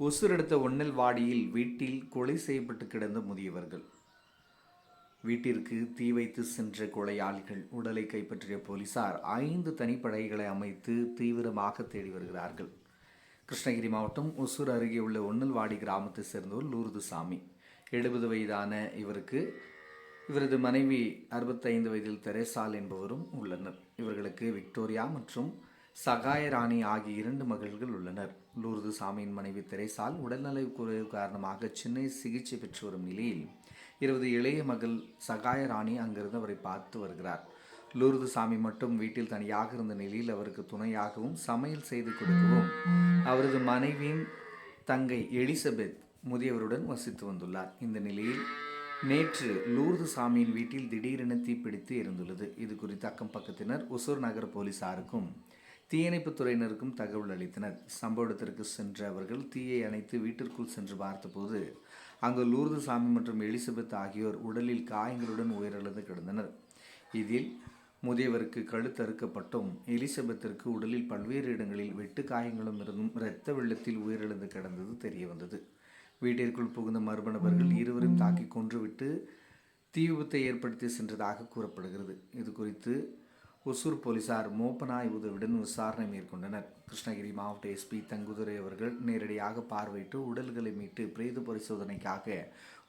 உசுரெடுத்த ஒன்னல் வாடியில் வீட்டில் கொலை செய்யப்பட்டு கிடந்த முதியவர்கள். வீட்டிற்கு தீ வைத்து சென்ற கொலையாளிகள் உடலை கைப்பற்றிய போலீசார் ஐந்து தனிப்படைகளை அமைத்து தீவிரமாக தேடி வருகிறார்கள். கிருஷ்ணகிரி மாவட்டம் ஒசூர் அருகே உள்ள ஒன்னல்வாடி கிராமத்தை சேர்ந்தவர் லூர்துசாமி எழுபது வயதான இவருக்கு இவரது மனைவி அறுபத்தைந்து வயதில் தெரேசால் என்பவரும் உள்ளனர். இவர்களுக்கு விக்டோரியா மற்றும் சகாயராணி ஆகிய இரண்டு மகள்கள் உள்ளனர். லூர்து சாமியின் மனைவி தெரேசால் உடல்நலை குறைவு காரணமாக சென்னை சிகிச்சை பெற்று வரும் நிலையில் இருபது இளைய மகள் சகாயராணி அங்கிருந்து அவரை பார்த்து வருகிறார். லூர்து சாமி மட்டும் வீட்டில் தனியாக இருந்த நிலையில் அவருக்கு துணையாகவும் சமையல் செய்து கொடுக்கவும் அவரது மனைவியின் தங்கை எலிசபெத் முதியவருடன் வசித்து வந்துள்ளார். இந்த நிலையில் நேற்று லூர்து சாமியின் வீட்டில் திடீரென தீப்பிடித்து இருந்துள்ளது இது குறித்து அக்கம் பக்கத்தினர் ஒசூர் நகர போலீசாருக்கும் தீயணைப்புத் துறையினருக்கும் தகவல் அளித்தனர். சம்பவ இடத்திற்கு சென்ற அவர்கள் தீயை அணைத்து வீட்டிற்குள் சென்று பார்த்தபோது அங்கு லூர்து சாமி மற்றும் எலிசபெத் ஆகியோர் உடலில் காயங்களுடன் உயிரிழந்து கிடந்தனர். இதில் முதியவருக்கு கழுத்தறுக்கப்பட்டும் எலிசபெத்திற்கு உடலில் பல்வேறு இடங்களில் வெட்டு காயங்களும் இருந்தும் இரத்த வெள்ளத்தில் உயிரிழந்து கிடந்தது தெரிய வந்தது வீட்டிற்குள் புகுந்த மர்ம நபர்கள் இருவரும் தாக்கி கொன்றுவிட்டு தீ விபத்தை ஏற்படுத்தி சென்றதாக கூறப்படுகிறது. இது குறித்து ஒசூர் போலீசார் மோப்பனாய் உதவியுடன் விசாரணை மேற்கொண்டனர். கிருஷ்ணகிரி மாவட்ட எஸ்பி தங்குதுரை அவர்கள் நேரடியாக பார்வையிட்டு உடல்களை மீட்டு பிரேத பரிசோதனைக்காக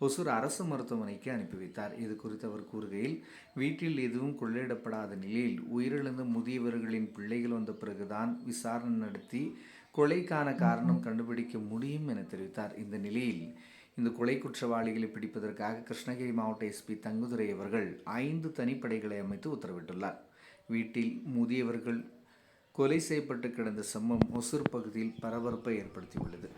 ஒசூர் அரசு மருத்துவமனைக்கு அனுப்பி வைத்தார். இது குறித்து அவர் கூறுகையில் வீட்டில் எதுவும் கொள்ளையிடப்படாத நிலையில் உயிரிழந்த முதியவர்களின் பிள்ளைகள் வந்த பிறகுதான் விசாரணை நடத்தி கொலைக்கான காரணம் கண்டுபிடிக்க முடியும் என தெரிவித்தார். இந்த நிலையில் இந்த கொலை குற்றவாளிகளை பிடிப்பதற்காக கிருஷ்ணகிரி மாவட்ட எஸ்பி தங்குதுரை அவர்கள் ஐந்து தனிப்படைகளை அமைத்து உத்தரவிட்டுள்ளார். வீட்டில் முதியவர்கள் கொலை செய்யப்பட்டு கிடந்த சம்பவம் ஒசூர் பகுதியில் பரபரப்பை ஏற்படுத்தியுள்ளது.